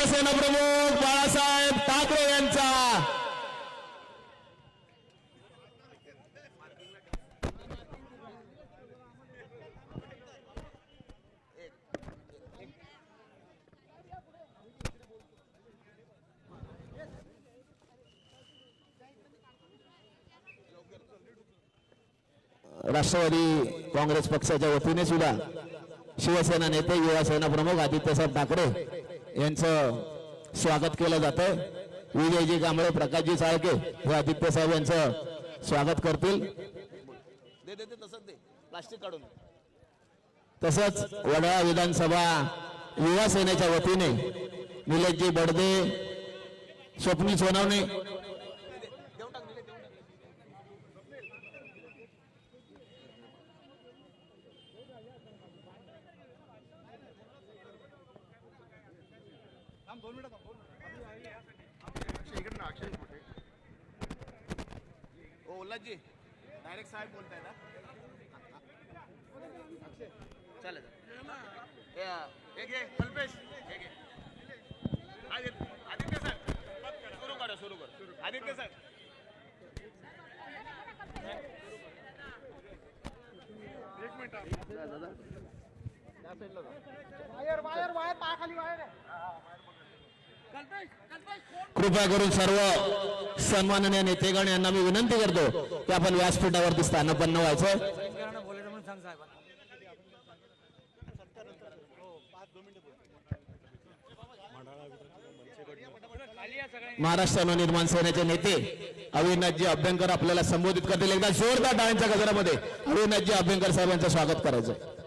शिवसेना प्रमुख बाळासाहेब ठाकरे यांचा. राष्ट्रवादी काँग्रेस पक्षाच्या वतीने सुद्धा शिवसेना नेते युवा सेना प्रमुख आदित्यसाहेब ठाकरे यांचं स्वागत केलं जातं विजयजी कांबळे प्रकाशजी साळके हे आदित्य साहेब यांचं स्वागत करतील. तसंच दे. प्लास्टिक काढून. तसंच वडाळा विधानसभा युवा सेनेच्या वतीने निलेशजी बडदे स्वप्नील सोनवणे देऊन टाक दिले देऊन टाक ओ ओल्लाजी डायरेक्ट साहेब बोलताय ना चालेल हे, हे घे कल्पेश हे घे आदित्य आदित्य सर सुरू करा सुरू कर Aditya sir wire wire wire पायाखाली wire आहे कृपया करून सर्व सन्माननीय नेतेगण यांना मी विनंती करतो की आपण व्यासपीठावरती स्थानपन्न व्हायचं. महाराष्ट्र निर्माण सेनेचे नेते अविनाथजी अभ्यंकर आपल्याला संबोधित करतील. एकदा जोरदार टाळ्यांच्या गजरामध्ये अविनाथजी अभ्यंकर साहेबांचं स्वागत करायचं.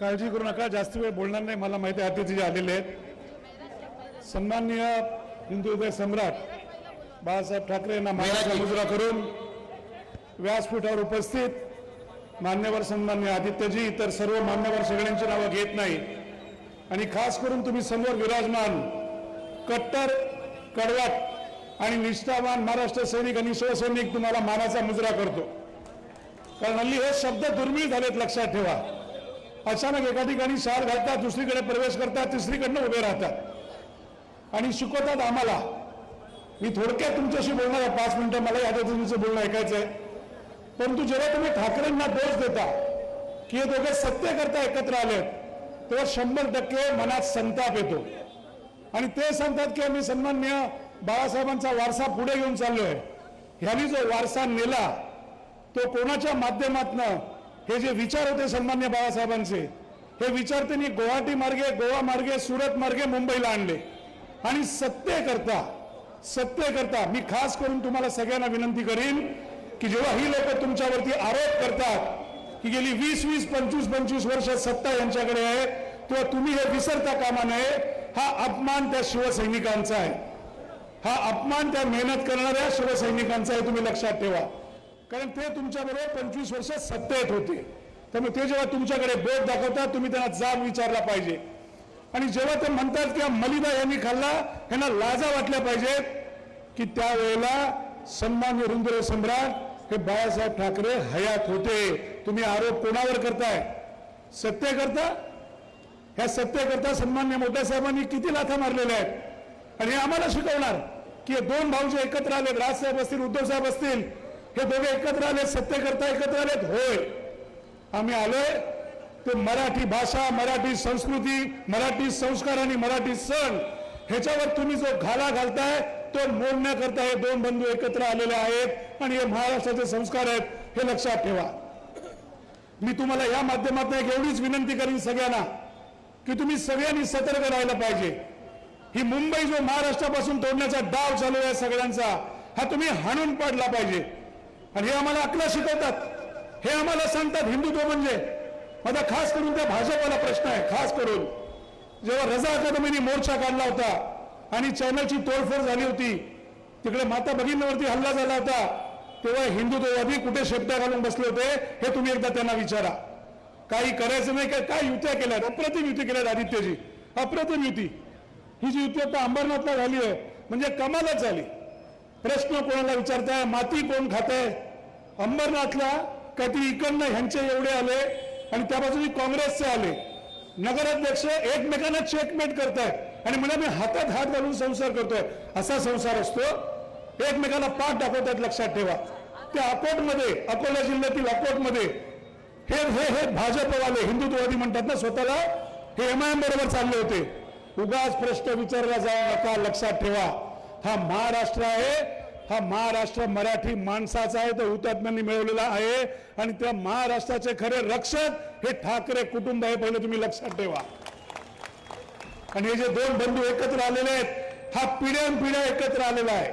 काळजी करू नका जास्त वेळ बोलणार नाही मला माहिती आहे अतिथी जे आलेले आहेत. सन्माननीय हिंदू सम्राट बाळासाहेब ठाकरे यांना मानाचा मुजरा करून व्यासपीठावर उपस्थित मान्यवर सन्मान्य आदित्यजी इतर सर्व मान्यवर सगळ्यांची नावं घेत नाही. आणि खास करून तुम्ही समोर विराजमान कट्टर कडवाट आणि निष्ठावान महाराष्ट्र सैनिक आणि शिवसैनिक तुम्हाला मानाचा मुजरा करतो. कारण हल्ली हे शब्द दुर्मिळ झालेत लक्षात ठेवा. अचानक एका ठिकाणी शार घालतात दुसरीकडे प्रवेश करतात तिसरीकडनं उभे राहतात. आणि शिकवतात आम्हाला मी थोडक्यात तुमच्याशी बोलणार आहे पाच मिनिटं मला याच्या तुमचं बोलणं ऐकायचं आहे परंतु जेव्हा तुम्ही ठाकरेंना दोष देता की हे दोघे सत्य करता एकत्र आलेत तेव्हा शंभर टक्के मनात संताप येतो. आणि ते सांगतात की आम्ही सन्मान्य बाळासाहेबांचा वारसा पुढे घेऊन चाललोय. ह्यांनी जो वारसा नेला तो कोणाच्या माध्यमातनं हे जे विचार होते सन्मान्य बाळासाहेबांचे हे विचार त्यांनी गुवाहाटी मार्गे गोवा मार्गे सुरत मार्गे मुंबईला आणले. आणि सत्य करता सत्य करता मी खास करून तुम्हाला सगळ्यांना विनंती करीन की जेव्हा ही लोक तुमच्यावरती आरोप करतात की गेली वीस वीस पंचवीस पंचवीस वर्ष सत्ता यांच्याकडे आहे तेव्हा तुम्ही हे विसरता कामा नये. हा अपमान त्या शिवसैनिकांचा आहे. हा अपमान त्या मेहनत करणाऱ्या शिवसैनिकांचा आहे तुम्ही लक्षात ठेवा. कारण ते तुमच्याबरोबर पंचवीस वर्ष सत्तेत होते. त्यामुळे ते जेव्हा तुमच्याकडे बोट दाखवतात तुम्ही त्यांना जाब विचारला पाहिजे. आणि जेव्हा ते म्हणतात की मलिदा यांनी खाल्ला यांना लाजा वाटल्या पाहिजेत की त्यावेळेला सन्मान्य रुंद्र सम्राट हे बाळासाहेब ठाकरे हयात होते. तुम्ही आरोप कोणावर करताय? सत्य करता ह्या सत्य करता सन्मान्य मोठ्या साहेबांनी किती लाथा मारलेल्या आहेत? आणि हे आम्हाला शिकवणार की हे दोन भाऊ जे एकत्र आले राजसाहेब असतील उद्धव साहेब असतील हे दोघे एकत्र आले सत्य करता एकत्र आलेत होय. आम्ही आलोय. ते मराठी भाषा मराठी संस्कृती मराठी संस्कार आणि मराठी सण ह्याच्यावर तुम्ही जो घाला घालताय तो मोडण्याकरता हे दोन बंधू एकत्र आलेले आहेत आणि हे महाराष्ट्राचे संस्कार आहेत हे लक्षात ठेवा. मी तुम्हाला या माध्यमातून एक एवढीच विनंती करीन सगळ्यांना की तुम्ही सगळ्यांनी सतर्क राहायला पाहिजे. ही मुंबई जो महाराष्ट्रापासून तोडण्याचा डाव चालू आहे सगळ्यांचा हा तुम्ही हाणून पाडला पाहिजे. आणि हे आम्हाला अकला शिकवतात. हे आम्हाला सांगतात हिंदुत्व म्हणजे. माझा खास करून त्या भाजपला प्रश्न आहे खास करून. जेव्हा रजा अकादमीने मोर्चा काढला होता आणि चॅनलची तोडफोड झाली होती तिकडे माता भगिनीवरती हल्ला झाला होता तेव्हा हिंदुत्ववादी कुठे शेपट्या घालून बसले होते हे तुम्ही एकदा त्यांना विचारा. काही करायचं नाही काय काय युत्या केल्यात? अप्रतिम युती केल्यात आदित्यजी. अप्रतिम युती. ही जी युती आता अंबरनाथला झाली आहे म्हणजे कमालच झाली. प्रश्न कोणाला विचारताय माती कोण खाताय अंबरनाथला काहीतरी इकडनं ह्यांचे एवढे आले आणि त्या बाजूने काँग्रेसचे आले. नगराध्यक्ष एकमेकांना चेकमेट करतायत आणि म्हणजे मी हातात हात घालून संसार करतोय. असा संसार असतो. एकमेकाला पाठ दाखवतात लक्षात ठेवा. त्या अकोटमध्ये अकोला जिल्ह्यातील अकोटमध्ये हे हे हे भाजपवाले हिंदुत्ववादी म्हणतात ना स्वतःला हे एम बरोबर चालले होते. उगाच प्रश्न विचारला जाऊ नका लक्षात ठेवा. हा महाराष्ट्र आहे. हा महाराष्ट्र मराठी माणसाचा आहे. तो हुतात्म्यांनी मिळवलेला आहे. आणि त्या महाराष्ट्राचे खरे रक्षक हे ठाकरे कुटुंब आहे पहिले तुम्ही लक्षात ठेवा. आणि हे जे दोन बंधू एकत्र आलेले आहेत हा पिढ्यान पिढ्या एकत्र आलेला आहे.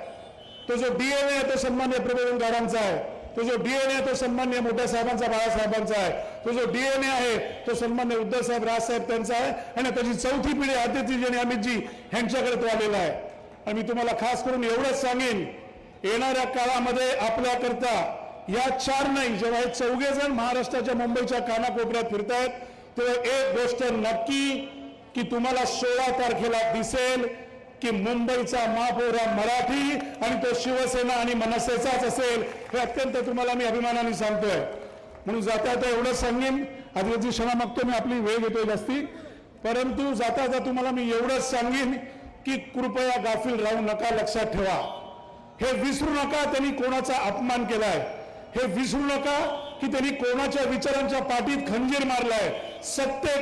तो जो डीएनए आहे तो सन्मान्य प्रबोधन गाडांचा आहे. तो जो डीएनए आहे तो सन्मान्य मोठ्या साहेबांचा बाळासाहेबांचा आहे. तो जो डीएनए आहे तो सन्मान्य उद्धव साहेब राजसाहेब त्यांचा आहे. आणि त्याची चौथी पिढी आदित्यजी आणि अमितजी यांच्याकडे तो आलेला आहे. आणि मी तुम्हाला खास करून एवढंच सांगेन येणाऱ्या काळामध्ये आपल्याकरता या चार नाही जेव्हा हे चौघे जण महाराष्ट्राच्या मुंबईच्या कानाकोपऱ्यात फिरतायत तेव्हा एक गोष्ट नक्की की तुम्हाला सोळा तारखेला दिसेल की मुंबईचा महापौर हा मराठी आणि तो शिवसेना आणि मनसेचाच असेल हे अत्यंत तुम्हाला मी अभिमानाने सांगतोय. म्हणून जाता जाता एवढंच सांगेन आदिवासी क्षमा मागतो मी आपली वेळ घेतोय जास्ती. परंतु जाता जाता तुम्हाला मी एवढंच सांगेन की कृपया गाफील राहू नका लक्षात ठेवा. हे विसरू नका त्यांनी कोणाचा अपमान केलाय. हे विसरू नका की त्यांनी कोणाच्या विचारांच्या पाठीत खंजीर मारलाय. सत्य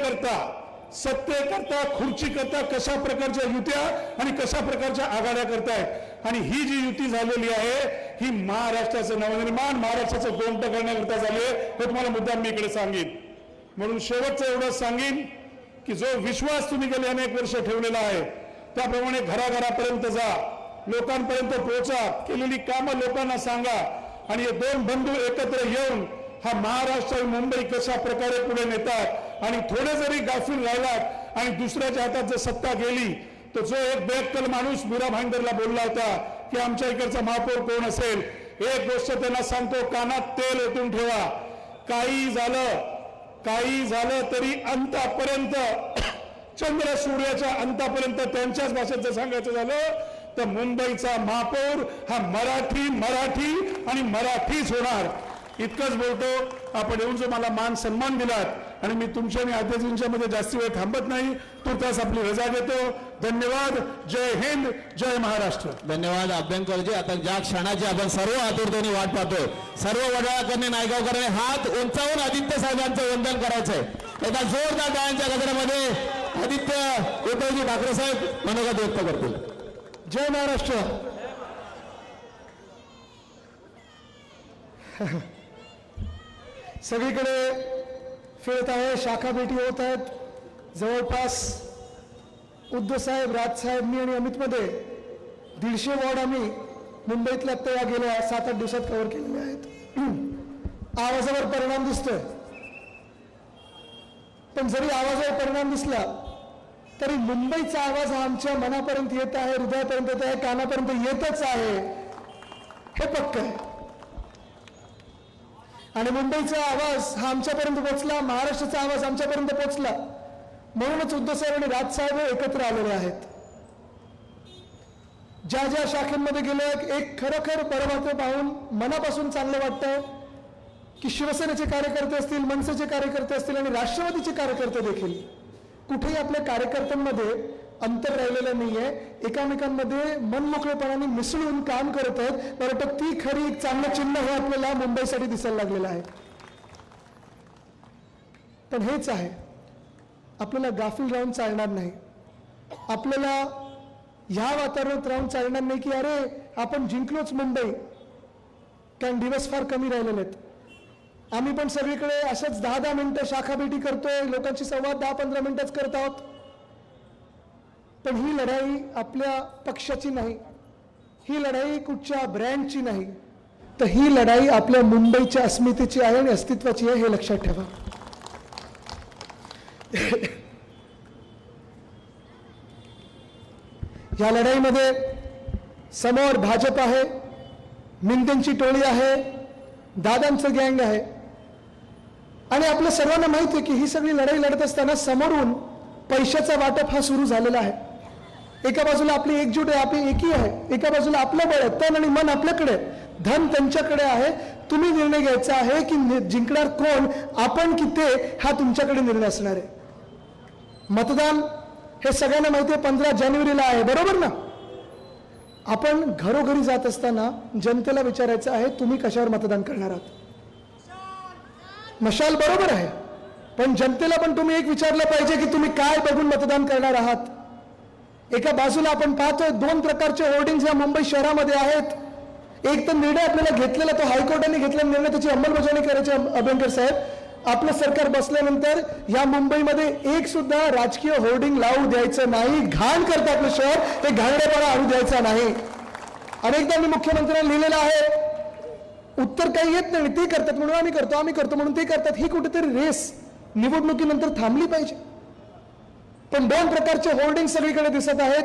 करता खुर्ची करता कशा प्रकारच्या युत्या आणि कशा प्रकारच्या आघाड्या करतायत? आणि ही जी युती झालेली आहे ही महाराष्ट्राचं नवनिर्माण म्हणजे महाराष्ट्राचं गोमट करण्याकरता झाली आहे हे तुम्हाला मुद्दाम मी इकडे सांगेन. म्हणून शेवटचं एवढं सांगेन की जो विश्वास तुम्ही गेले अनेक वर्ष ठेवलेला आहे त्याप्रमाणे घराघरापर्यंत जा. लोकांपर्यंत पोहोचा केलेली कामं लोकांना सांगा. आणि हे दोन बंधू एकत्र येऊन हा महाराष्ट्र आणि मुंबई कशा प्रकारे पुढे नेतात आणि थोडे जरी गाफील राहिलात आणि दुसऱ्याच्या हातात जर सत्ता गेली तर जो एक बेअक्कल माणूस मीरा भांडरला बोलला होता की आमच्या इकडचा महापौर कोण असेल? एक गोष्ट त्यांना सांगतो कानात तेल ओतून ठेवा. काही झालं काही झालं तरी अंतापर्यंत चंद्र सूर्याच्या अंतापर्यंत त्यांच्याच भाषेत जर सांगायचं झालं तर मुंबईचा महापौर हा मराठी मराठी आणि मराठीच होणार. इतकंच बोलतो आपण येऊन जो मला मान सन्मान दिलात आणि मी तुमच्या आणि आदिवासींच्या मध्ये जास्ती वेळ थांबत नाही तुर्तास आपली रजा देतो. धन्यवाद. जय हिंद जय महाराष्ट्र. धन्यवाद अभ्यंकरजी. आता ज्या क्षणाची आपण सर्व आतुरतेने वाट पाहतोय सर्व वडाळकरने नायगावकरांनी हात उंचावून आदित्य साहेबांचं वंदन करायचंय. एका जोरदार गायांच्या गजरामध्ये आदित्य उद्धवजी ठाकरे साहेब मनोगत व्यक्त करतील. जय महाराष्ट्र. सगळीकडे फिरत आहे शाखा भेटी होत आहेत. जवळपास उद्धव साहेब राजसाहेब मी आणि अमितमध्ये दीडशे वॉर्ड आम्ही मुंबईतल्या आत्ता या गेल्या सात आठ दिवसात कव्हर केलेले आहेत. आवाजावर परिणाम दिसतोय. पण जरी आवाजावर परिणाम दिसला तरी मुंबईचा आवाज हा आमच्या मनापर्यंत येत आहे हृदयापर्यंत येत आहे कानापर्यंत येतच आहे. हे पक्क आहे. आणि मुंबईचा आवाज हा आमच्यापर्यंत पोहोचला महाराष्ट्राचा आवाज आमच्यापर्यंत पोहोचला म्हणूनच उद्धव साहेब आणि राजसाहेब एकत्र आलेले आहेत. ज्या ज्या शाखेमध्ये गेले एक खरोखर परमात्मा पाहून मनापासून चांगलं वाटतं की शिवसेनेचे कार्यकर्ते असतील मनसेचे कार्यकर्ते असतील आणि राष्ट्रवादीचे कार्यकर्ते देखील. कुठेही आपल्या कार्यकर्त्यांमध्ये अंतर राहिलेलं नाहीये. एकामेकांमध्ये मनमोकळेपणाने मिसळून काम करत आहेत. मला वाटतं ती खरी एक चांगलं चिन्ह हे आपल्याला मुंबईसाठी दिसायला लागलेलं आहे. पण हेच आहे. आपल्याला गाफील राहून चालणार नाही. आपल्याला ह्या वातावरणात राहून चालणार नाही की अरे आपण जिंकलोच मुंबई. कारण दिवस फार कमी राहिलेले आहेत. आम्ही पण सगळीकडे अशाच दहा दहा मिनटं शाखा भेटी करतोय लोकांशी संवाद दहा पंधरा मिनटंच करत आहोत. पण ही लढाई आपल्या पक्षाची नाही ही लढाई कुठच्या ब्रँडची नाही. तर ही लढाई आपल्या मुंबईच्या अस्मितेची आहे आणि अस्तित्वाची आहे हे लक्षात ठेवा. या लढाईमध्ये समोर भाजप आहे मिंदेंची टोळी आहे दादांचं गँग आहे. आणि आपल्या सर्वांना माहिती आहे की ही सगळी लढाई लढत असताना समोरून पैशाचा वाटप हा सुरू झालेला आहे. एका बाजूला आपली एकजूट आहे आपली एकी आहे. एका बाजूला आपलं बळ आहे तन आणि मन आपल्याकडे धन त्यांच्याकडे आहे. तुम्ही निर्णय घ्यायचा आहे की जिंकणार कोण? आपण की ते? हा तुमच्याकडे निर्णय असणार आहे. मतदान हे सगळ्यांना माहिती आहे पंधरा जानेवारीला आहे. बरोबर ना? आपण घरोघरी जात असताना जनतेला विचारायचं आहे तुम्ही कशावर मतदान करणार आहात? मशाल बरोबर आहे. पण जनतेला पण तुम्ही एक विचारलं पाहिजे की तुम्ही काय बघून मतदान करणार आहात? एका बाजूला आपण पाहतोय दोन प्रकारचे होर्डिंग्स या मुंबई शहरामध्ये आहेत. एक तर निर्णय आपल्याला घेतलेला तो हायकोर्टाने घेतलेला निर्णय त्याची अंमलबजावणी करायची अभ्यंकर साहेब. आपलं सरकार बसल्यानंतर या मुंबईमध्ये एक सुद्धा राजकीय होर्डिंग लावू द्यायचं नाही. घाण करतं आपलं शहर हे घाणेपणा आणू द्यायचा नाही. अनेकदा मी मुख्यमंत्र्यांना लिहिलेलं आहे उत्तर काही येत नाही ते करतात म्हणून आम्ही करतो आम्ही करतो म्हणून ते करतात. ही कुठेतरी रेस निवडणुकीनंतर थांबली पाहिजे. पण दोन प्रकारचे होर्डिंग सगळीकडे दिसत आहेत.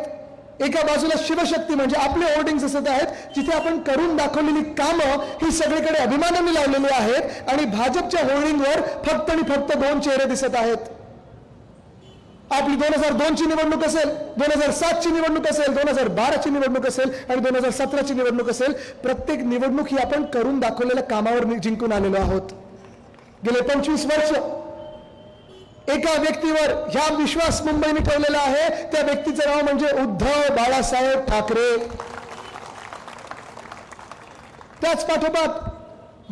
एका बाजूला शिवशक्ती म्हणजे आपले होर्डिंग दिसत आहेत जिथे आपण करून दाखवलेली कामं ही सगळीकडे अभिमानाने लावलेली आहेत आणि भाजपच्या होर्डिंगवर फक्त आणि फक्त दोन चेहरे दिसत आहेत. आपली दोन हजार दोनची निवडणूक असेल दोन हजार सातची निवडणूक असेल दोन हजार बाराची निवडणूक असेल आणि दोन हजार सतराची निवडणूक असेल प्रत्येक निवडणूक ही आपण करून दाखवलेल्या कामावर जिंकून आलेलो आहोत. गेले पंचवीस वर्ष एका व्यक्तीवर ह्या विश्वास मुंबईने ठेवलेला आहे. त्या व्यक्तीचं नाव म्हणजे उद्धव बाळासाहेब ठाकरे. त्याच पाठोपाठ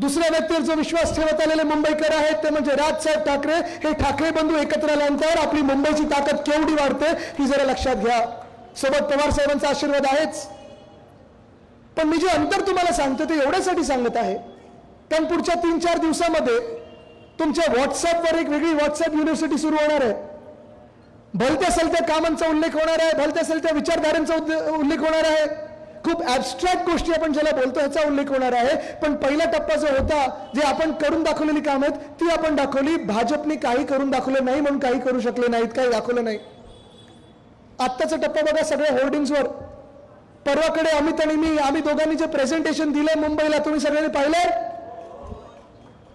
दुसऱ्या व्यक्तीवर जो विश्वास ठेवत आलेले मुंबईकर आहेत ते म्हणजे राजसाहेब ठाकरे. हे ठाकरे बंधू एकत्र आल्यानंतर आपली मुंबईची ताकद केवढी वाढते ही जरा लक्षात घ्या. सोबत पवार साहेबांचा आशीर्वाद आहेच. पण मी जे अंतर तुम्हाला सांगतो ते एवढ्यासाठी सांगत आहे. कारण पुढच्या तीन चार दिवसामध्ये तुमच्या व्हॉट्सअपवर एक वेगळी व्हॉट्सअप युनिव्हर्सिटी सुरू होणार आहे. भलत्या सलत्या कामांचा उल्लेख होणार आहे भलत्या सलत्या विचारधारांचा उद्ले- उल्लेख होणार आहे. खूप ॲबस्ट्रॅक्ट गोष्टी आपण ज्याला बोलतो ह्याचा उल्लेख होणार आहे. पण पहिला टप्पा जो होता जे आपण करून दाखवलेली काम आहेत ती आपण दाखवली. भाजपने काही करून दाखवलं नाही म्हणून काही करू शकले नाहीत काही दाखवलं नाही. आत्ताचा टप्पा बघा सगळ्या होर्डिंग्सवर. परवाकडे अमित आणि मी आम्ही दोघांनी जे प्रेझेंटेशन दिलंय मुंबईला तुम्ही सगळ्यांनी पाहिलंय?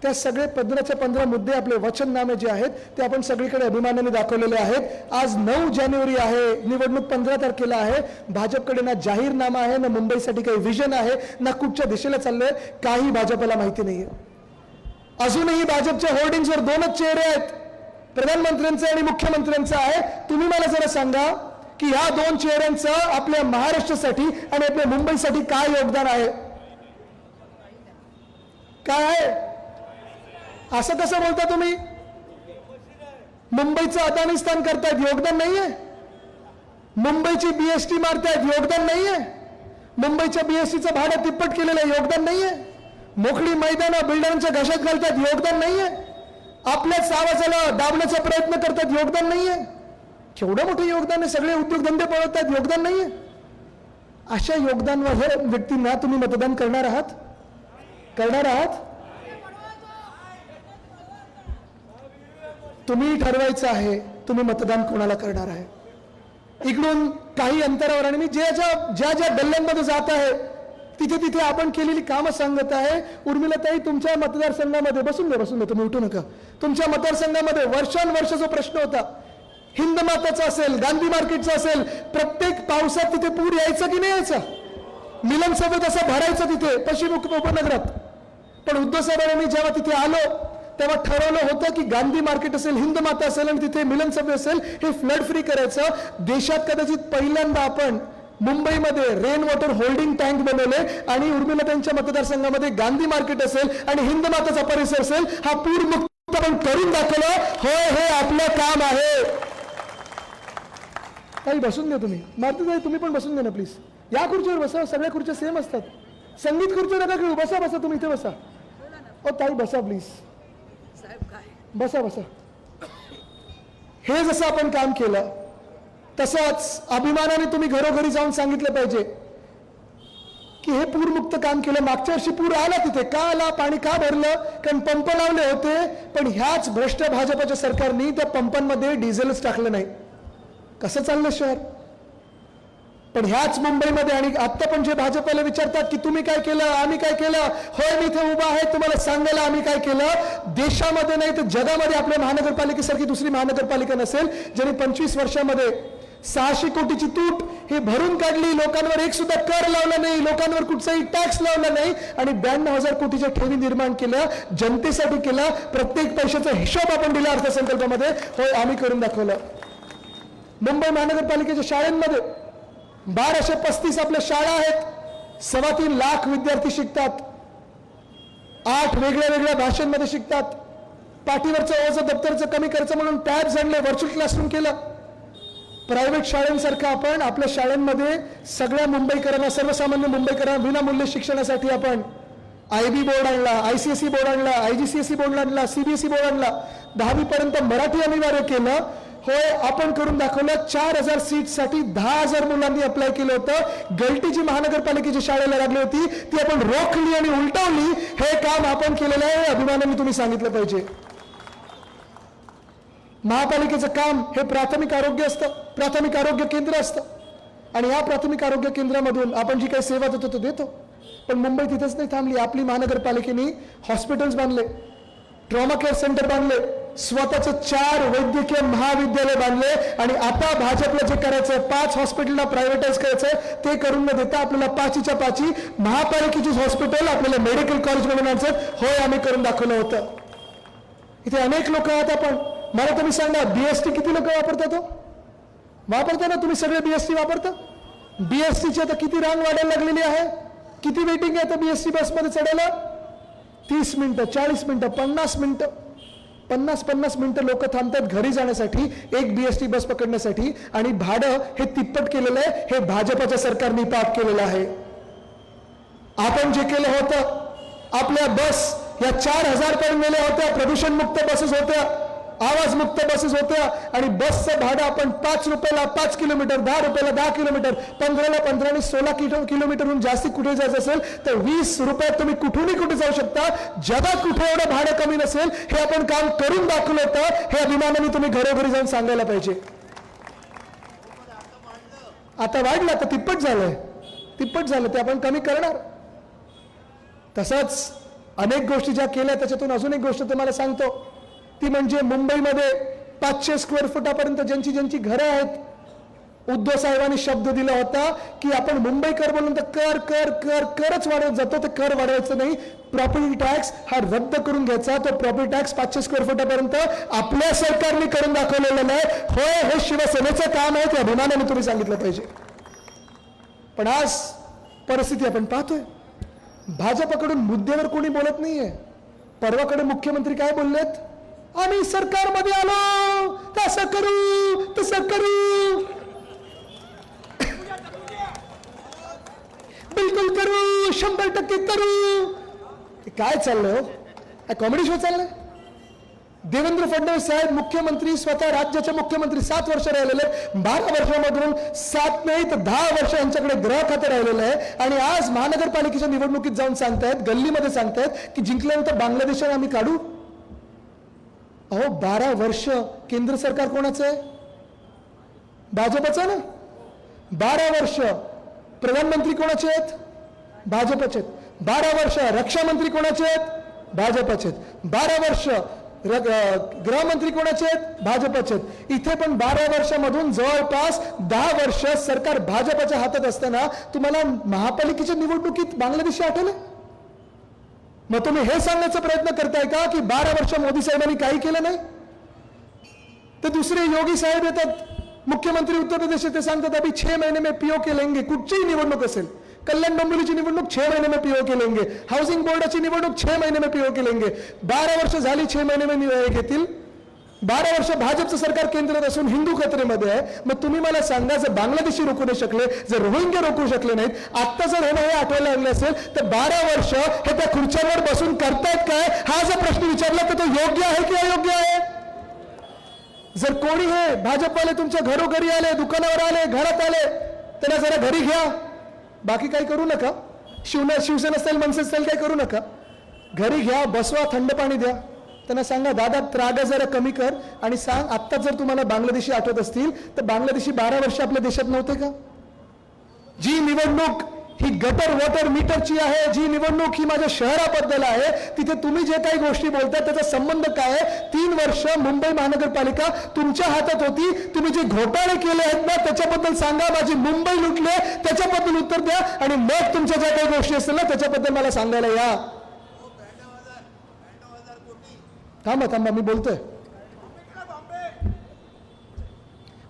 त्या सगळे पंधराचे पंधरा मुद्दे आपले वचननामे जे आहेत ते आपण सगळीकडे अभिमानाने दाखवलेले आहेत. आज नऊ जानेवारी आहे निवडणूक पंधरा तारखेला आहे. भाजपकडे ना जाहीरनामा आहे ना मुंबईसाठी काही विजन आहे ना कुठच्या दिशेला चाललंय काही भाजपला माहिती नाहीये. अजूनही भाजपच्या होर्डिंग्सवर दोनच चेहरे आहेत. प्रधानमंत्र्यांचे आणि मुख्यमंत्र्यांचं आहे. तुम्ही मला जरा सांगा की ह्या दोन चेहऱ्यांचं आपल्या महाराष्ट्रासाठी आणि आपल्या मुंबईसाठी काय योगदान आहे? काय आहे? असं कसं बोलता तुम्ही? मुंबईचं अदानिस्तान करतायत योगदान नाहीये? मुंबईची बीएसटी मारतायत योगदान नाहीये? मुंबईच्या बीएसटीचं भाडं तिप्पट केलेलं आहे, योगदान नाहीये? मोकळी मैदानं बिल्डरांच्या घशात घालतात योगदान नाहीये? आपल्याच आवाजाला दाबण्याचा प्रयत्न करतात योगदान नाहीये? केवढं मोठं योगदान आहे सगळे उद्योगधंदे पळवतात योगदान नाहीये? अशा योगदानवर व्यक्तींना तुम्ही मतदान करणार आहात? करणार आहात? तुम्ही ठरवायचं आहे तुम्ही मतदान कोणाला करणार आहे? इकडून काही अंतरावर आणि मी ज्या ज्या ज्या ज्या गल्ल्यांमध्ये जात आहे तिथे तिथे आपण केलेली कामं सांगत आहे. उर्मिलाताई तुमच्या मतदारसंघामध्ये बसून द्या बसून द्या तुम्ही उठू नका. तुमच्या मतदारसंघामध्ये वर्षानुवर्ष जो प्रश्न होता हिंद माताचा असेल गांधी मार्केटचा असेल प्रत्येक पावसात तिथे पूर यायचा की नाही यायचा? मिलन सभेत असं भरायचं तिथे पश्चिम उप- उपनगरात. पण उद्धव साहेबांनी मी जेव्हा तिथे आलो तेव्हा ठरवलं होतं की गांधी मार्केट असेल हिंद माता असेल आणि तिथे मिलन सभे असेल हे फ्लड फ्री करायचं. देशात कदाचित पहिल्यांदा आपण मुंबईमध्ये रेन वॉटर होल्डिंग टँक बनवले आणि उर्मिला त्यांच्या मतदारसंघामध्ये गांधी मार्केट असेल आणि हिंद माताचा परिसर असेल हा पूर मुक्त आपण करून दाखवलं. होय हे आपलं काम आहे. ताई बसून घ्या तुम्ही. मारुती तुम्ही पण बसून घ्या ना प्लीज या खुर्चीवर बसा सगळ्या खुर्च्या सेम असतात. संगीत खुर्ची नका खेळू बसा बसा तुम्ही इथे बसा. ओ ताई बसा प्लीज बसा बसा. हे जसं आपण काम केलं तसंच अभिमानाने तुम्ही घरोघरी जाऊन सांगितलं पाहिजे की हे पूरमुक्त काम केलं. मागच्या वर्षी पूर आला तिथे. का आला? पाणी का भरलं? कारण पंप लावले होते पण ह्याच भ्रष्ट भाजपाच्या सरकारने त्या पंपांमध्ये डिझेलच टाकलं नाही. कसं चाललं शहर? पण ह्याच मुंबईमध्ये आणि आत्ता पण जे भाजपला विचारतात की तुम्ही काय केलं आम्ही काय केलं होय मी इथे उभा आहे तुम्हाला सांगायला आम्ही काय केलं? देशामध्ये नाही तर जगामध्ये आपल्या महानगरपालिकेसारखी दुसरी महानगरपालिका नसेल ज्यांनी पंचवीस वर्षामध्ये सहाशे कोटीची तूट हे भरून काढली लोकांवर एक सुद्धा कर लावला नाही लोकांवर कुठचाही टॅक्स लावला नाही आणि ब्याण्णव हजार कोटीच्या ठेवी निर्माण केल्या जनतेसाठी केला प्रत्येक पैशाचा हिशोब आपण दिला अर्थसंकल्पामध्ये होय आम्ही करून दाखवलं. मुंबई महानगरपालिकेच्या शाळेमध्ये बाराशे पस्तीस आपल्या शाळा आहेत. सव्वा तीन लाख विद्यार्थी शिकतात. आठ वेगळ्या वेगळ्या भाषांमध्ये शिकतात. पाठीवरचं ओझं दप्तरचं कमी खर्च म्हणून टॅब्स आणले व्हर्च्युअल क्लासरूम केलं. प्रायव्हेट शाळांसारखं आपण आपल्या शाळांमध्ये सगळ्या मुंबईकरांना सर्वसामान्य मुंबईकरांना विनामूल्य शिक्षणासाठी आपण आय बी बोर्ड आणला I C S E board आणला I G C S E board आणला सीबीएसई बोर्ड आणला. दहावीपर्यंत मराठी अनिवार्य केलं. होय आपण करून दाखवलं चार हजार सीटसाठी दहा हजार मुलांनी अप्लाय केलं होतं. गलटी जी महानगरपालिकेची शाळेला लागली होती ती आपण रोखली आणि उलटवली. हे काम आपण केलेलं आहे अभिमानाने तुम्ही सांगितलं पाहिजे. महापालिकेचं काम हे प्राथमिक आरोग्य असतं प्राथमिक आरोग्य केंद्र असतं. आणि या प्राथमिक आरोग्य केंद्रामधून आपण जी काही सेवा देतो तो देतो. पण मुंबई तिथेच नाही थांबली आपली महानगरपालिकेने हॉस्पिटल्स बांधले ट्रॉमा केअर सेंटर बांधले. स्वतःचे चार वैद्यकीय महाविद्यालय बांधले आणि आता भाजपला जे करायचंय पाच हॉस्पिटलला प्रायव्हेटाईज करायचंय ते करून न देता आपल्याला पाचीच्या पाची महापालिकेची हॉस्पिटल आपल्याला मेडिकल कॉलेज म्हणून आणायचं होय आम्ही करून दाखवलं होतं. इथे अनेक लोक आहेत आपण. मला तुम्ही सांगा बीएसटी किती लोक वापरतात वापरता ना तुम्ही सगळे बीएसटी वापरता? बीएसटीची आता किती रांग वाढायला लागलेली आहे? किती वेटिंग आहे तर बीएसटी बसमध्ये चढायला? तीस मिनिटं चाळीस मिनिटं पन्नास मिनिटं. पन्नास पन्नास मिनिटं लोक थांबतात घरी जाण्यासाठी एक बीएसटी बस पकडण्यासाठी आणि भाडं हे तिप्पट केलेलं आहे हे भाजपच्या सरकारने पाप केलेलं आहे. आपण जे केलं होतं आपल्या बस या चार हजार पर्यंत नेल्या होत्या प्रदूषण मुक्त बसेस होत्या. आवाज मुक्त बसेस होत्या आणि बसचं भाडं आपण पाच रुपयाला पाच किलोमीटर दहा रुपयाला दहा किलोमीटर पंधराला पंधरा आणि सोळा किलो किलोमीटरहून जास्ती कुठे जायचं असेल तर वीस रुपयात तुम्ही कुठूनही कुठे जाऊ शकता. जगात कुठे एवढं भाडं कमी नसेल हे आपण काम करून दाखवलं होतं. हे अभिमानाने तुम्ही घरोघरी जाऊन सांगायला पाहिजे. आता वाढलं आता तिप्पट झालंय. तिप्पट झालं ते आपण कमी करणार. तसंच अनेक गोष्टी ज्या केल्या त्याच्यातून अजून एक गोष्ट तुम्हाला सांगतो. ती म्हणजे मुंबईमध्ये पाचशे स्क्वेअर फुटापर्यंत ज्यांची ज्यांची घरं आहेत उद्धव साहेबांनी शब्द दिला होता की आपण मुंबईकर बोलून तर कर कर कर करच वाढवत जातो तर कर वाढवायचं नाही. प्रॉपर्टी टॅक्स हा रद्द करून घ्यायचा तो प्रॉपर्टी टॅक्स पाचशे स्क्वेअर फुटापर्यंत आपल्या सरकारने करून दाखवलेलं नाही. होय हे शिवसेनेचं काम आहे ते अभिमानाने तुम्ही सांगितलं पाहिजे. पण आज परिस्थिती आपण पाहतोय. भाजपकडून मुद्द्यावर कोणी बोलत नाहीये. परवाकडे मुख्यमंत्री काय बोललेत? आम्ही सरकारमध्ये आलो. तसं करू तसं करू. बिलकुल करू शंभर टक्के करू. काय चाललं हो? काय कॉमेडी शो चाललाय? देवेंद्र फडणवीस साहेब मुख्यमंत्री स्वतः राज्याचे मुख्यमंत्री सात वर्ष राहिलेले बारा वर्षामधून सात नाही तर दहा वर्ष यांच्याकडे ग्रह खाते राहिलेलं आहे. आणि आज महानगरपालिकेच्या निवडणुकीत जाऊन सांगतायत गल्लीमध्ये सांगतायत की जिंकल्यानंतर बांगलादेशाला आम्ही काढू? अहो बारा वर्ष केंद्र सरकार कोणाचं आहे? भाजपचं ना? बारा वर्ष प्रधानमंत्री कोणाचे आहेत? भाजपचे आहेत. बारा वर्ष रक्षामंत्री कोणाचे आहेत? भाजपचे आहेत. बारा वर्ष र- गृहमंत्री कोणाचे आहेत? भाजपचे आहेत. इथे पण बारा वर्षामधून जवळपास दहा वर्ष सरकार भाजपच्या हातात असताना तुम्हाला महापालिकेच्या निवडणुकीत बांगलादेशी आठवलं मग तुम्ही हे सांगण्याचा प्रयत्न करताय का की बारा वर्ष मोदी साहेबांनी काही केलं नाही? तर दुसरे योगी साहेब येतात मुख्यमंत्री उत्तर प्रदेश ते सांगतात अभि छे महिने में पीओ के लेंगे. कुठचीही निवडणूक असेल कल्याण डोंबिवलीची निवडणूक छे महिने में पीओ के लेंगे. हाऊसिंग बोर्डाची निवडणूक छे महिने में पीओ के लेंगे. बारा वर्ष झाली छे महिने में हे घेतील. बारा वर्ष भाजपचं सरकार केंद्रात असून हिंदू खत्रेमध्ये आहे. मग तुम्ही मला सांगा जर बांगलादेशी रोखू नाही शकले जर रोहिंग्या रोखू शकले नाहीत आत्ता जर हे हे आठवायला लागले असेल तर बारा वर्ष हे त्या खुर्च्यांवर बसून करतायत काय? हा जर प्रश्न विचारला तर तो योग्य आहे की अयोग्य आहे? जर कोणी हे भाजपवाले तुमच्या घरोघरी आले दुकानावर आले घरात आले त्यांना जरा घरी घ्या. बाकी काही करू नका. शिवना शिवसेना असेल मनसे असेल काही करू नका. घरी घ्या बसवा थंड पाणी द्या. त्यांना सांगा दादा त्राग जरा कमी कर आणि सांग आत्ता जर तुम्हाला बांगलादेशी आठवत असतील तर बांगलादेशी बारा वर्ष आपल्या देशात नव्हते का? जी निवडणूक ही गटर वॉटर मीटरची आहे जी निवडणूक ही माझ्या शहराबद्दल आहे तिथे तुम्ही जे काही गोष्टी बोलता त्याचा संबंध काय आहे? तीन वर्ष मुंबई महानगरपालिका तुमच्या हातात होती तुम्ही जे घोटाळे केले आहेत ना त्याच्याबद्दल सांगा माझी मुंबई लुटली आहे, त्याच्याबद्दल उत्तर द्या आणि मग तुमच्या ज्या काही गोष्टी असतील ना त्याच्याबद्दल मला सांगायला या. थांबा थांबा मी बोलतोय.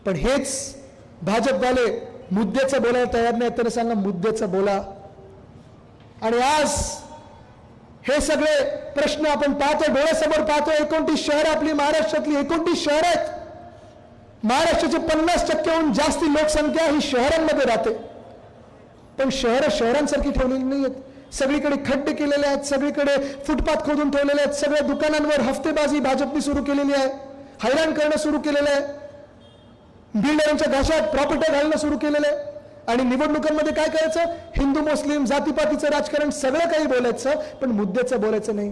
पण हेच भाजपवाले मुद्द्याचं बोलायला तयार नाही त्यांना सांगा मुद्द्याचं बोला. आणि आज हे सगळे प्रश्न आपण पाहतो डोळ्यासमोर पाहतो एकोणतीस शहर आपली महाराष्ट्रातली एकोणतीस शहर आहेत. महाराष्ट्राची पन्नास टक्क्याहून जास्ती लोकसंख्या ही शहरांमध्ये राहते. पण शहरं शहरांसारखी ठेवलेली नाही आहेत सगळीकडे खड्डे केलेले आहेत सगळीकडे फुटपाथ खोदून ठेवलेले आहेत सगळ्या दुकानांवर हफ्तेबाजी भाजपने सुरू केलेली आहे हैराण करणं सुरू केलेलं आहे बिल्डरांच्या घाशात प्रॉपर्टी घालणं सुरू केलेलं आहे. आणि निवडणुकांमध्ये काय करायचं? हिंदू मुस्लिम जातीपातीचं राजकारण सगळं काही बोलायचं पण मुद्द्याचं बोलायचं नाही.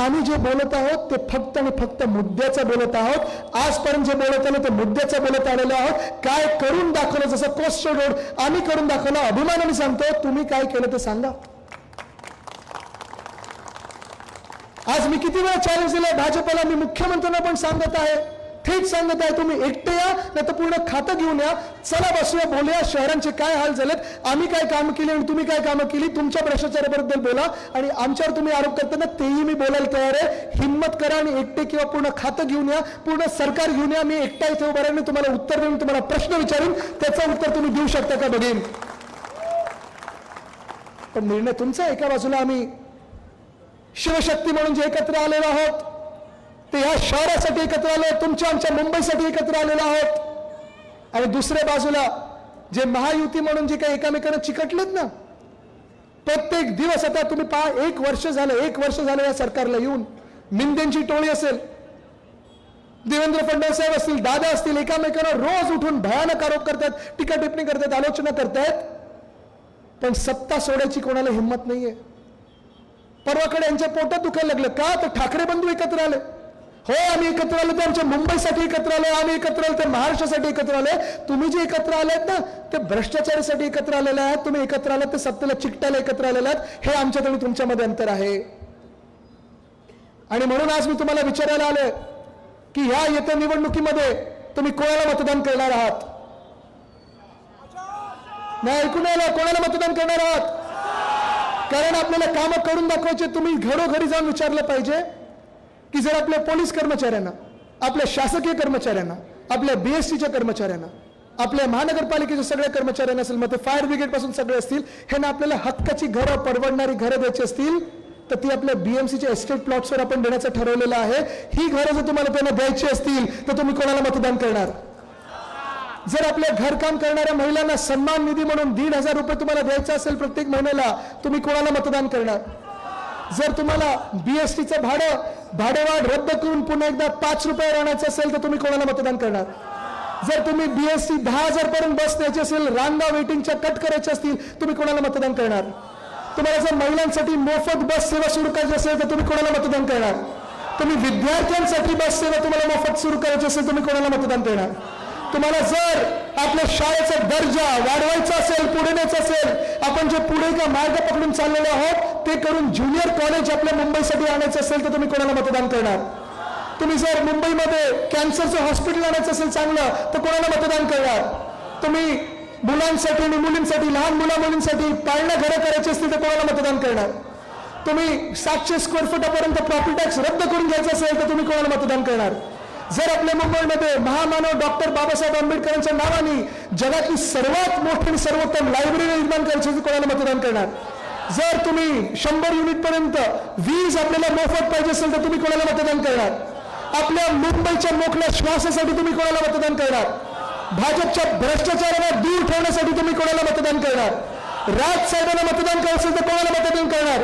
आम्ही जे बोलत आहोत ते फक्त आणि फक्त मुद्द्याचं बोलत आहोत. आजपर्यंत जे बोलत आलो ते मुद्द्याचं बोलत आलेलो आहोत. काय करून दाखवलं? जसं कोस्टल रोड आम्ही करून दाखवलं. अभिमानाने सांगतो तुम्ही काय केलं ते सांगा. आज मी किती वेळा चॅलेंज दिलंय? भाजपला मी मुख्यमंत्र्यांना पण सांगत आहे. थेट सांगत आहे तुम्ही एकटे या नाही तर पूर्ण खातं घेऊन या. चला बसूया बोलूया. शहरांचे काय हाल झालेत? आम्ही काय कामं केली आणि तुम्ही काय कामं केली? तुमच्या भ्रष्टाचाराबद्दल बोला आणि आमच्यावर तुम्ही आरोप करताना तेही मी बोलायला तयार आहे. हिंमत करा आणि एकटे किंवा पूर्ण खातं घेऊन या. पूर्ण सरकार घेऊन या. मी एकटा इथे उभा राहीन तुम्हाला उत्तर देऊन तुम्हाला प्रश्न विचारून. त्याचं उत्तर तुम्ही देऊ शकता का बघेन? पण निर्णय तुमचा एका बाजूला आम्ही शिवशक्ती म्हणून जे एकत्र आलेलो आहोत ते ह्या शहरासाठी एकत्र आलं तुमच्या आमच्या मुंबईसाठी एकत्र आलेलो आहोत. आणि दुसऱ्या बाजूला जे महायुती म्हणून जे काही एकामेकांना चिकटलेत ना प्रत्येक दिवस आता तुम्ही पहा एक वर्ष झालं एक वर्ष झालं या सरकारला येऊन. मिंदेंची टोळी असेल देवेंद्र फडणवीस साहेब असतील दादा असतील एकामेकांना रोज उठून भयानक आरोप करतात टीका टिप्पणी करतात आलोचना करतायत पण सत्ता सोडायची कोणाला हिंमत नाहीये. परवाकडे यांच्या पोटात दुखायला लागलं. का? तर ठाकरे बंधू एकत्र आले. हो आम्ही एकत्र आलो तर आमच्या मुंबईसाठी एकत्र आलो आम्ही एकत्र आलो तर महाराष्ट्रासाठी एकत्र आले. तुम्ही जे एकत्र आलेत ना ते भ्रष्टाचारासाठी एकत्र आलेले आहेत तुम्ही एकत्र आलात ते सत्तेला चिकटायला एकत्र आलेले आहेत हे आमच्यात आणि तुमच्यामध्ये अंतर आहे. आणि म्हणून आज मी तुम्हाला विचारायला आलोय की ह्या येत्या निवडणुकीमध्ये तुम्ही कोणाला मतदान करणार आहात? नाही ऐकून आलं? कोणाला मतदान करणार आहात? कारण आपल्याला कामं करून दाखवायचे तुम्ही घरोघरी जाऊन विचारलं पाहिजे. की जर आपल्या पोलीस कर्मचाऱ्यांना आपल्या शासकीय कर्मचाऱ्यांना आपल्या बीएसटीच्या कर्मचाऱ्यांना आपल्या महानगरपालिकेच्या सगळ्या कर्मचाऱ्यांना असेल मग ते फायर ब्रिगेडपासून सगळे असतील ह्यांना आपल्याला हक्काची घरं परवडणारी घरं द्यायची असतील तर ती आपल्या बीएमसीच्या एस्टेट प्लॉट्सवर आपण देण्याचं ठरवलेलं आहे. ही घरं जर तुम्हाला त्यांना द्यायची असतील तर तुम्ही कोणाला मतदान करणार? जर आपल्या घरकाम करणाऱ्या महिलांना सन्मान निधी म्हणून दीड हजार रुपये तुम्हाला द्यायचा असेल प्रत्येक महिन्याला तुम्ही कोणाला मतदान करणार? जर तुम्हाला बीएसटीचं भाडं भाडेवाढ रद्द करून पुन्हा एकदा पाच रुपये राहण्याचं असेल तर तुम्ही कोणाला मतदान करणार? जर तुम्ही बीएसटी दहा हजार पर्यंत बस द्यायची असेल रांगा वेटिंगच्या कट करायच्या असतील तुम्ही कोणाला मतदान करणार? तुम्हाला जर महिलांसाठी मोफत बस सेवा सुरू करायची असेल तर तुम्ही कोणाला मतदान करणार? तुम्ही विद्यार्थ्यांसाठी बस सेवा तुम्हाला मोफत सुरू करायची असेल तुम्ही कोणाला मतदान करणार तुम्हाला जर आपल्या शाळेचा दर्जा वाढवायचा असेल पुढे न्यायचा असेल आपण जे पुढे का मार्ग पकडून चाललेलो आहोत ते करून ज्युनियर कॉलेज आपल्या मुंबईसाठी आणायचं असेल तर तुम्ही कोणाला मतदान करणार? तुम्ही जर मुंबईमध्ये कॅन्सरचं हॉस्पिटल आणायचं असेल चांगलं तर कोणाला मतदान करणार? तुम्ही मुलांसाठी आणि मुलींसाठी लहान मुला मुलींसाठी पाळणा घरं करायची असतील तर कोणाला मतदान करणार? तुम्ही सातशे स्क्वेअर फुटापर्यंत प्रॉपर्टी टॅक्स रद्द करून घ्यायचं असेल तर तुम्ही कोणाला मतदान करणार? जर आपल्या मुंबईमध्ये महामानव डॉक्टर बाबासाहेब आंबेडकरांच्या नावाने जगातली सर्वात मोठी आणि सर्वोत्तम लायब्ररी निर्माण करायची कोणाला मतदान करणार? जर तुम्ही शंभर युनिट पर्यंत वीज आपल्याला मोफत पाहिजे असेल तर तुम्ही कोणाला मतदान करणार? आपल्या मुंबईच्या मोकळ्या श्वासासाठी तुम्ही कोणाला मतदान करणार? भाजपच्या भ्रष्टाचाराला दूर ठेवण्यासाठी तुम्ही कोणाला मतदान करणार? राज साहेबांना मतदान करायचं असेल तर कोणाला मतदान करणार?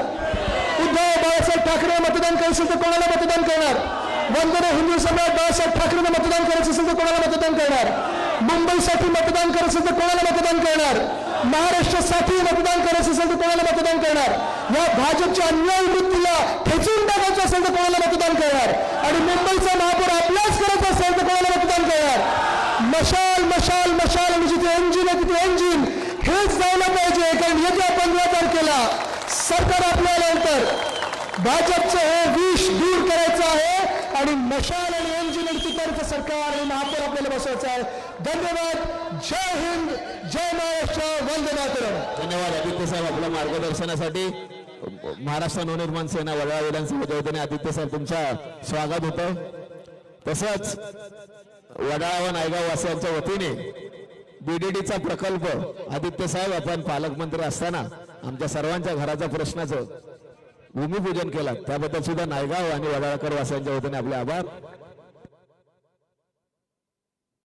उद्धव बाळासाहेब ठाकरे मतदान करायचं असेल तर कोणाला मतदान करणार? वंदना हिंदू समाज बाळासाहेब ठाकरेंना मतदान करायचं असेल तर कोणाला मतदान करणार? मुंबईसाठी मतदान करायचं असेल तर कोणाला मतदान करणार? महाराष्ट्रासाठी मतदान करायचं असेल तर कोणाला मतदान करणार? या भाजपच्या अन्यायी वृत्तीला खेचून टाकायचं असेल तर कोणाला मतदान करणार? आणि मुंबईचा महापौर आपलाच करायचा असेल तर कोणाला मतदान करणार? मशाल मशाल मशाल आणि जिथे इंजिन आहे तिथे इंजिन हेच जायला पाहिजे आपल्याला सरकार आपल्याला आल्यानंतर भाजपचं हे विष दूर करायचं आहे. आणि मशाल आणि एमजी लढतीकरचं सरकार आणि महापौर आपल्याला बसवायचं आहे. धन्यवाद. जय हिंद. जय महाराष्ट्र. वंदे मातरम. धन्यवाद आदित्य साहेब आपल्या मार्गदर्शनासाठी. महाराष्ट्र नवनिर्माण सेना वडाळा विधानसभेच्या वतीने आदित्य साहेब तुमचं स्वागत होतं. तसंच वडाळा व नायगाव वासियांच्या वतीने बीडीडीचा प्रकल्प आदित्य साहेब आपण पालकमंत्री असताना आमच्या सर्वांच्या घराच्या प्रश्नाचं भूमिपूजन केलं. त्याबद्दल सुद्धा नायगाव आणि वडाळकर वासांच्या वतीने आपले आभार.